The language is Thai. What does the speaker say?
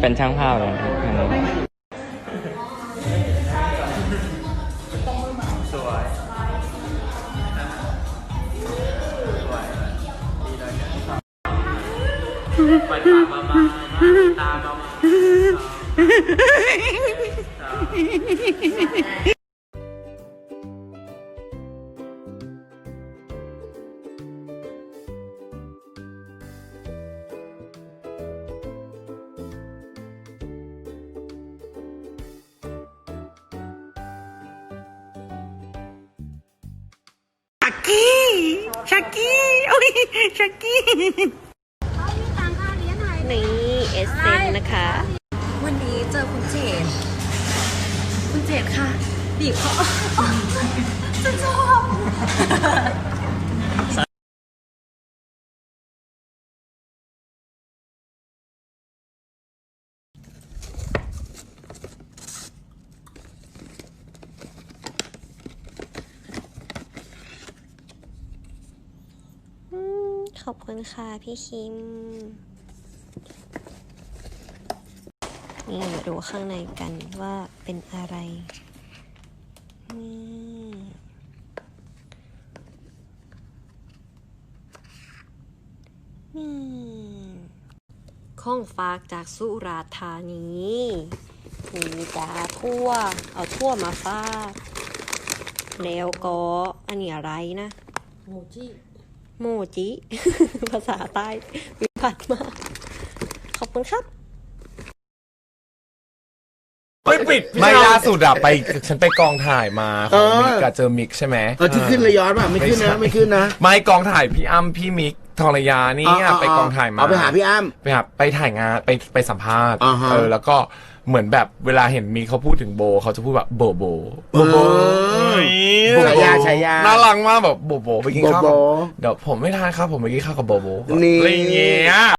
เป็นช่างภาพเลยสวยไปตามมามาตามมา กกี้ชักกี้โอ้ยชักกี้นี่เอสเซนนะคะ วันนี้เจอคุณเจดคุณเจดค่ะบีบเขาฉันชอบ อืม ขอบคุณค่ะพี่คิม นี่ดูข้างในกันว่าเป็นอะไร นี่นี่ข้องฝากจากสุราธานีมีจาทั่ว เอาทั่วมาฝากแล้วก็อันนี้อะไรนะ โมจิ โมจิ ภาษาใต้วิพัฒน์มาก ขอบคุณครับไม่ปิดไม่ล่าสุดอะไปฉันไปกองถ่ายมาของเออมิกกับเจอมิกใช่ไหมเออที่ขึ้นระยอนป่ะไม่ขึ้นไม่นะใช่ไม่ขึ้นนะ ไม่กองถ่ายพี่อ้ำพี่มิก ทองระยานี่อะไปกองถ่ายมาเอาไปหาพี่อ้ำไปหาไปถ่ายงานไปไปสัมภาษณ์อ่าฮะเออแล้วก็เหมือนแบบเวลาเห็นมิกเขาพูดถึงโบเขาจะพูดแบบโบโบเออโบฉายาฉายาน่ารักมากแบบโบโบไปกินข้าวโบกับโบเดี๋ยวผมไม่ทานครับผมไปกินข้าวกับโบโบนี่อะไรอย่างเงี้ย